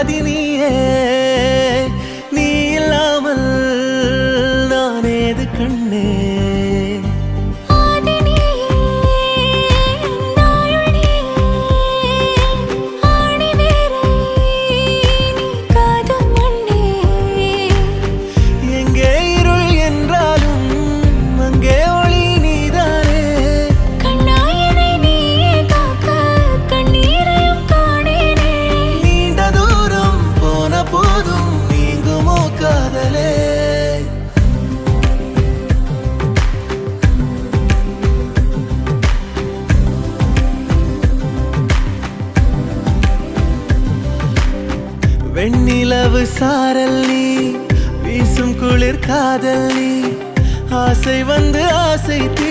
பாதி நீயே. நீ இல்லாமல் நான் ஏது கண்ணே. வெண்ணிலவு சாரல் நீ வீசும் குளிர் காதல் நீ ஆசை வந்து ஆசை தீ